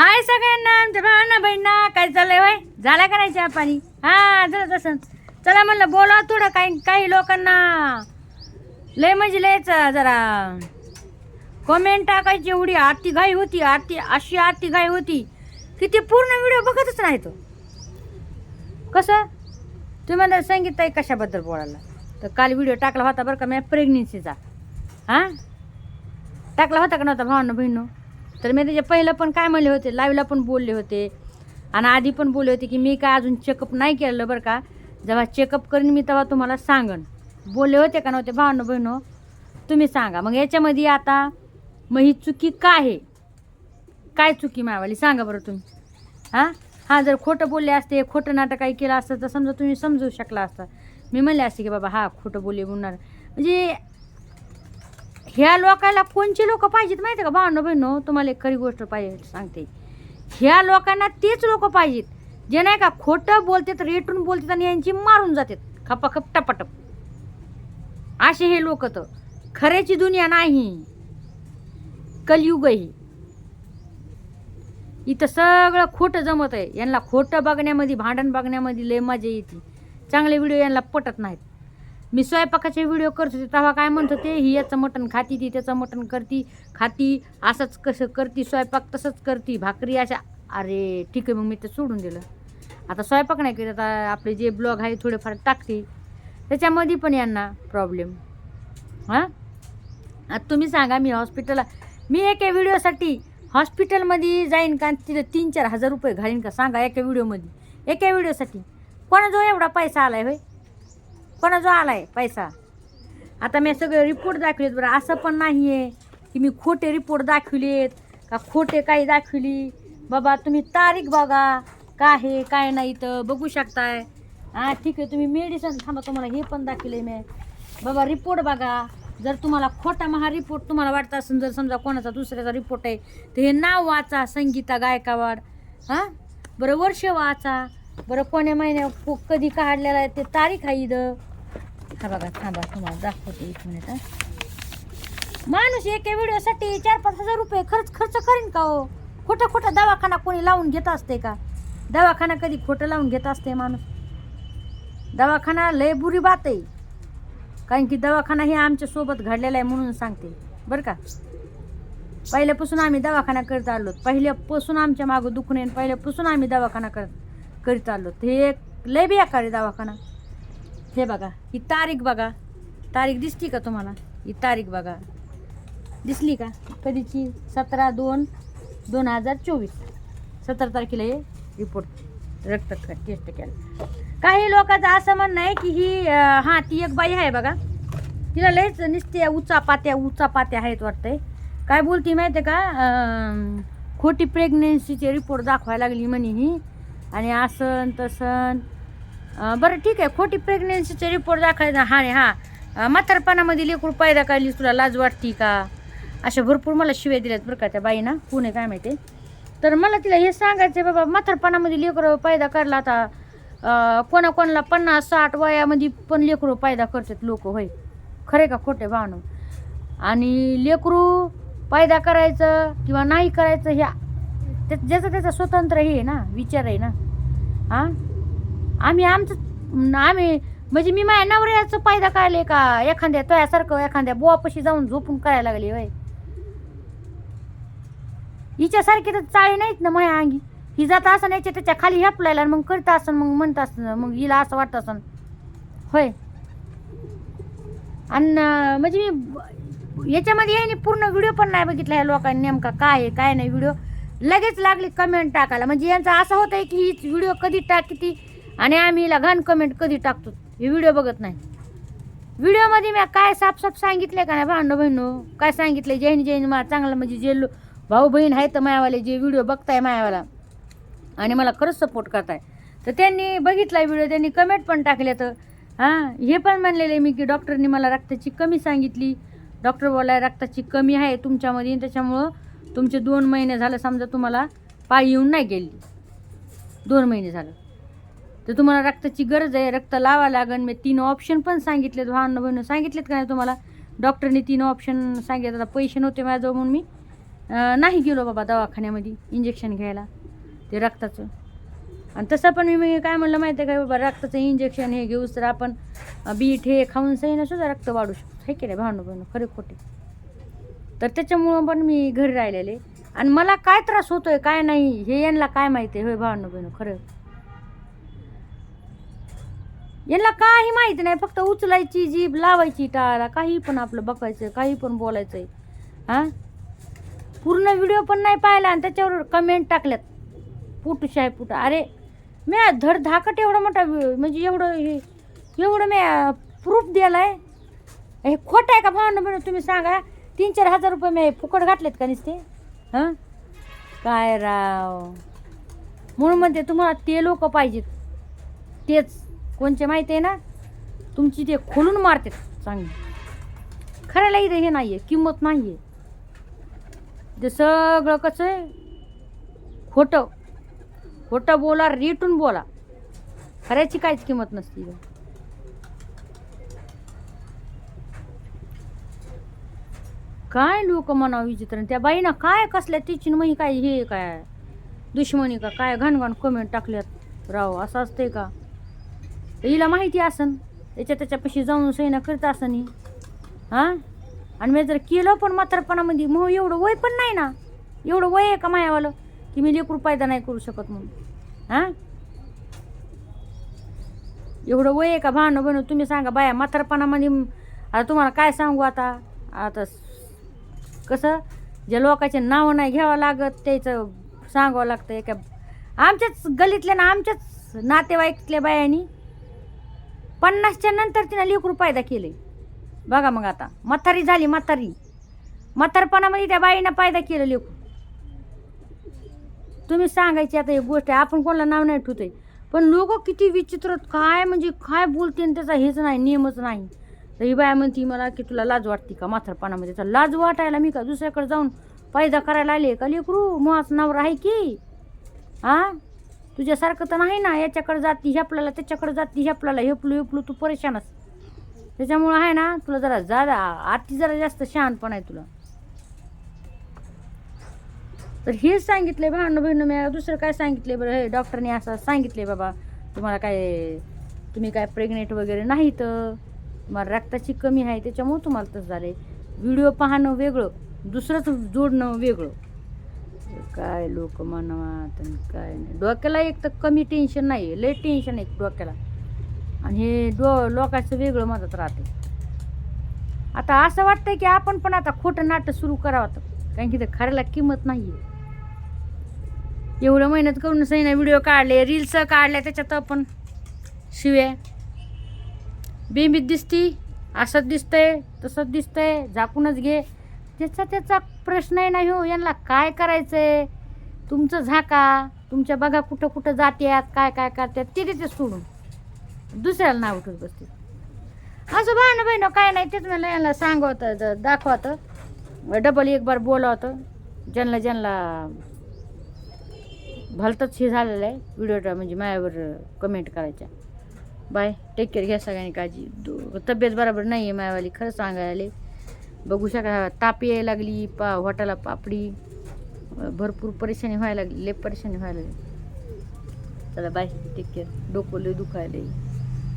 हाय सगळ्यांना आमच्या भावांना बहिणा काय चाललंय वय? झाला का नाही चहा पाणी? हा झालं तसं. चला म्हणलं बोला थोडं काही काही लोकांना. लय म्हणजे लयच जरा कमेंट टाकायची एवढी आरती घाई होती आरती अशी आरती घाई होती. की ते पूर्ण व्हिडिओ बघतच नाही तो. कसं? तुम्हाला सांगितलं आहे कशाबद्दल बोलायला? तर काल व्हिडिओ टाकला होता बरं का मी प्रेग्नेन्सीचा हां? टाकला होता का नव्हता भावांना बहिणू तर मी त्याच्या पहिलं पण काय म्हणले होते लाईव्हला पण बोलले होते. आणि आधी पण बोलले होते की मी काय अजून चेकअप नाही केलं बरं का. जेव्हा चेकअप करीन मी तेव्हा तुम्हाला सांगन. बोलले होते का नव्हते? भावांनो बहिणो तुम्ही सांगा. मग याच्यामध्ये आता मग ही चुकी काय आहे? काय चुकी मावाली सांगा बरं तुम्ही. हां? हां जर खोटं बोलले असते खोटं नाटक काही केलं असतं तर समजा तुम्ही समजू शकला असता. मी म्हणले असते की बाबा हा खोटं बोलले म्हणणार म्हणजे ह्या लोकांना कोणचे लोक पाहिजेत माहिती आहे का? भावनो बहिणो तुम्हाला एक खरी गोष्ट पाहिजे सांगते. ह्या लोकांना तेच लोक पाहिजेत जे नाही का खोटं बोलतात रेटून बोलतात आणि यांची मारून जातात. खपाखप टपाटप. असे हे लोक तर. खऱ्याची दुनिया नाही. कलयुग ही. इथं सगळं खोटं जमत आहे यांना खोटं बघण्यामध्ये भांडण बघण्यामध्ये लय मजा येते. चांगले व्हिडिओ यांना पटत नाहीत. मी स्वयंपाकाचे व्हिडिओ करत होते तेव्हा काय म्हणत होते ही याचं मटण खाती ती त्याचं मटण करती खाती असंच कसं करती स्वयंपाक तसंच करती भाकरी अशा. अरे ठीक आहे मग मी ते सोडून दिलं. आता स्वयंपाक नाही करत आता आपले जे ब्लॉग आहे थोडेफार टाकते. त्याच्यामध्ये पण यांना प्रॉब्लेम हां? आता तुम्ही सांगा मी हॉस्पिटलला मी एका व्हिडिओसाठी हॉस्पिटलमध्ये जाईन का तिथं तीन चार हजार रुपये घालीन का? सांगा एका व्हिडिओमध्ये एका व्हिडिओसाठी कोणाजवळ एवढा पैसा आला आहे होय? कोणाजवळ आहे पैसा? आता मी सगळे रिपोर्ट दाखवलेत बरं. असं पण नाही आहे की मी खोटे रिपोर्ट दाखवलेत का खोटे काही दाखवली? बाबा तुम्ही तारीख बघा. काय आहे काय नाही तर बघू शकताय. हां ठीक आहे तुम्ही मेडिसन थांबा तुम्हाला हे पण दाखवले मी. बाबा रिपोर्ट बघा. जर तुम्हाला खोटा महा रिपोर्ट तुम्हाला वाटत असेल जर समजा कोणाचा दुसऱ्याचा रिपोर्ट आहे तर हे नाव वाचा संगीता गायकावाड. हां? बरं वर्ष वाचा. बरं कोण्या महिन्या कधी काढलेला आहे ते तारीख आहे इथं. हा बघा थांबा तुम्हाला दाखवते एक मिनिट माणूस एका व्हिडिओसाठी चार पाच हजार रुपये खर्च खर्च करीन का हो? खोटा खोटा दवाखाना कोणी लावून घेत असते का? दवाखाना कधी खोटं लावून घेत असते माणूस? दवाखाना लय बुरी बात आहे. कारण की दवाखाना हे आमच्यासोबत घडलेला आहे म्हणून सांगते. बरं का? पहिल्यापासून आम्ही दवाखाना करत आलो पहिल्यापासून आमच्या मागं दुखणे पहिल्यापासून आम्ही दवाखाना करत करीत आलो हे एक लय बेकार आहे दवाखाना. हे बघा ही तारीख बघा. तारीख दिसती का तुम्हाला? ही तारीख बघा. दिसली का? कधीची? सतरा दोन दोन हजार चोवीस. सतरा तारखेला हे रिपोर्ट रक्त टेस्ट केलं. काही लोकांचं असं म्हणणं आहे की ही हां ती एक बाई आहे बघा. तिला लयच निसते उचा पात्या उचा पात्या आहेत वाटतंय. काय बोलती माहिती आहे का खोटी प्रेग्नेन्सीचे रिपोर्ट दाखवायला लागली म्हणे ही. आणि असं तसं बरं ठीक आहे. खोटी प्रेग्नेन्सीचे रिपोर्ट दाखवायचा हा रे हां. म्हातारपणामध्ये लेकरू पायदा काढली तुला? लाज वाटती का? अशा भरपूर मला शिव्या दिल्यात बरं का त्या बाईना. पुणे काय माहिती? तर मला तिला हे सांगायचं बाबा म्हातारपणामध्ये लेकरं पायदा काढला आता. कोणाकोणाला पन्नास साठ वयामध्ये पण लेकरू पायदा करतात लोक होय. खरे का खोटे भावनं? आणि लेकरू पायदा करायचं किंवा नाही करायचं ह्या त्या ज्याचं त्याचं स्वतंत्र हे आहे ना विचार आहे ना. हां? आम्ही आमचं आम्ही म्हणजे मी माझ्या नवऱ्याचं पायदा काढले का? एखाद्या तोयासारखं एखाद्या बुवापाशी जाऊन झोपून करायला लागली वय हिच्यासारखी तर चाळी नाहीत ना माझ्या अंगी. ही जात असं याच्या त्याच्याखाली हेपलायला आणि मग करत असन मग म्हणत असन मग हिला असं वाटत असन. होय. आणि म्हणजे मी याच्यामध्ये याने पूर्ण व्हिडिओ पण नाही बघितला ह्या लोकांनी नेमका काय आहे काय नाही व्हिडिओ. लगेच लागली कमेंट टाकायला. म्हणजे यांचं असं होतं आहे की ही व्हिडिओ कधी ती आणि आम्ही हिला घाण कमेंट कधी टाकतो? हे व्हिडिओ बघत नाही. व्हिडिओमध्ये मी काय साफसाफ सांगितलं का नाही भांडो बहिणो? काय सांगितलं जैन जैन मला चांगलं म्हणजे जे लो भाऊ बहीण आहेत मायावाले जे व्हिडिओ बघताय मायावाला. आणि मला खरंच सपोर्ट करताय. तर त्यांनी बघितला व्हिडिओ त्यांनी कमेंट पण टाकले तर. हां हे पण म्हणलेले मी की डॉक्टरनी मला रक्ताची कमी सांगितली. डॉक्टर बोलाय रक्ताची कमी आहे तुमच्यामध्ये त्याच्यामुळं तुमचे दोन महिने झालं समजा तुम्हाला पाय येऊन नाही गेली. दोन महिने झालं. तर तुम्हाला रक्ताची गरज आहे रक्त लावा लागन. मी तीन ऑप्शन पण सांगितलेत भावना बहिणं सांगितलेत का नाही तुम्हाला? डॉक्टरनी तीन ऑप्शन सांगितलं आता पैसे नव्हते माझ्याजवळ म्हणून मी नाही गेलो बाबा दवाखान्यामध्ये इंजेक्शन घ्यायला ते रक्ताचं. आणि तसं पण मी काय म्हणलं माहिती आहे का बाबा रक्ताचं इंजेक्शन हे घेऊस तर आपण बीट हे खाऊन सही सुद्धा रक्त वाढू शकतो. हे केलं भावनं बहिणं खरे खोटे. तर त्याच्यामुळं पण मी घरी राहिलेले. आणि मला काय त्रास होतोय काय नाही हे यांना काय माहिती आहे? होय भावनं बहिणं खरं. यांना काही माहिती नाही फक्त उचलायची जीभ लावायची टाळाला काही पण आपलं बघायचं काही पण बोलायचं आहे हां? पूर्ण व्हिडिओ पण नाही पाहिला आणि त्याच्यावर कमेंट टाकल्यात. पुटूशाय पुट. अरे मी धड धाकट एवढा मोठा म्हणजे एवढं हे एवढं मी प्रूफ दिला आहे हे खोटं आहे का भावना म्हणून तुम्ही सांगा? तीन चार हजार रुपये मी फुकट घातलेत का नुसते? हां? काय राव. म्हणून म्हणते तुम्हाला ते लोक पाहिजेत. तेच. कोणचे माहिती आहे ना? तुमची ते खोलून मारतात चांगली. खऱ्याला इथं हे नाही आहे किंमत नाही आहे ते सगळं कसं आहे? खोटं. खोटं बोला रेटून बोला. खऱ्याची काहीच किंमत नसती काय लोक म्हणावं विचित्र. त्या बाईनं काय कसल्या तिची मही काय हे काय? दुश्मनी का काय? घाण कमेंट टाकल्यात. राव असं असतंय का? तर हिला माहिती असन. त्याच्या त्याच्यापाशी जाऊन सैना करत असन ही. हां? आणि मी जर केलं पण म्हातारपणामध्ये मग एवढं वय पण नाही ना. एवढं वय आहे का मायावालं? की मी लेकरू पायदा नाही करू शकत म्हणून. हां? एवढं वय आहे का भावनं बनव तुम्ही सांगा बाया म्हातारपणामध्ये आता तुम्हाला काय सांगू आता? आता कसं? ज्या लोकांचे नावं नाही घ्यावं लागत त्याचं सांगावं लागतं. एका आमच्याच गलीतल्या ना आमच्याच नातेवाईकतल्या बायांनी पन्नासच्या नंतर तिनं लेकरू पायदा केले. बघा मग आता. म्हातारी झाली म्हातारी. म्हातारपणामध्ये त्या बाईनं पायदा केलं लेकरू. तुम्ही सांगायची आता एक गोष्ट आहे आपण कोणाला नाव नाही ठेवतोय. पण लोक किती विचित्र काय म्हणजे काय बोलते आणि त्याचा हेच नाही नियमच नाही. तर ही बाया म्हणती मला की तुला लाज वाटते का म्हातारपणामध्ये? तर लाज वाटायला मी का दुसऱ्याकडे जाऊन पायदा करायला आले का लेकरू? मग नवरा आहे की? हां? तुझ्यासारखं तर नाही ना याच्याकडे जाती ह्यापल्याला त्याच्याकडे जाती ह्यापल्याला हेपलू हेपलू तू परेशानच त्याच्यामुळं आहे ना तुला जरा जरा आती जरा जास्त शहाणपण आहे तुला. तर हेच सांगितले भांडणं भिंडणं मिळालं दुसरं काय सांगितले बरं? हे डॉक्टरने असं सांगितले बाबा तुम्हाला काय तुम्ही काय प्रेग्नेंट वगैरे नाही तर तुम्हाला रक्ताची कमी आहे त्याच्यामुळं तुम्हाला तसं झालं व्हिडिओ पाहणं वेगळं दुसरंच जोडणं वेगळं. काय लोक म्हणावा काय नाही. डोक्याला एक तर कमी टेन्शन नाही लय टेन्शन आहे डोक्याला. आणि हे डो लोकांचं वेगळं मदत राहते. आता असं वाटतंय की आपण पण आता खोटं नाटक सुरू करावं. तर कारण की ते खऱ्याला किंमत नाही आहे एवढं मेहनत करून सैना व्हिडिओ काढले रील्स काढल्या त्याच्यात आपण शिव्या. बिंबीत दिसती असंच दिसतंय तसंच दिसतंय झाकूनच घे. त्याचा त्याचा प्रश्न आहे नाही हो यांना काय करायचं आहे तुमचं झाका तुमच्या बघा कुठं कुठं जात्यात काय काय करतात ते तिथे सोडून. दुसऱ्याला नाव उठत बसते. असं भाणं बहिणं काय नाही तेच म्हणलं यांना सांगवतं द- दाखवतं. डबल एक बार बोलावतं. ज्यांना ज्यांना भलतंच हे झालेलं आहे व्हिडिओ म्हणजे माझ्यावर कमेंट करायच्या. बाय टेक केअर घ्या सगळ्यांनी काळजी. तब्येत बरोबर नाही आहे मायावाली खरं सांगायला बघू शका ताप यायला लागली पा वाटाला पापडी भरपूर परेशानी व्हायला लागली लय परेशानी व्हायला लागली. चला बाय टेक केअर डोकं लय दुखायला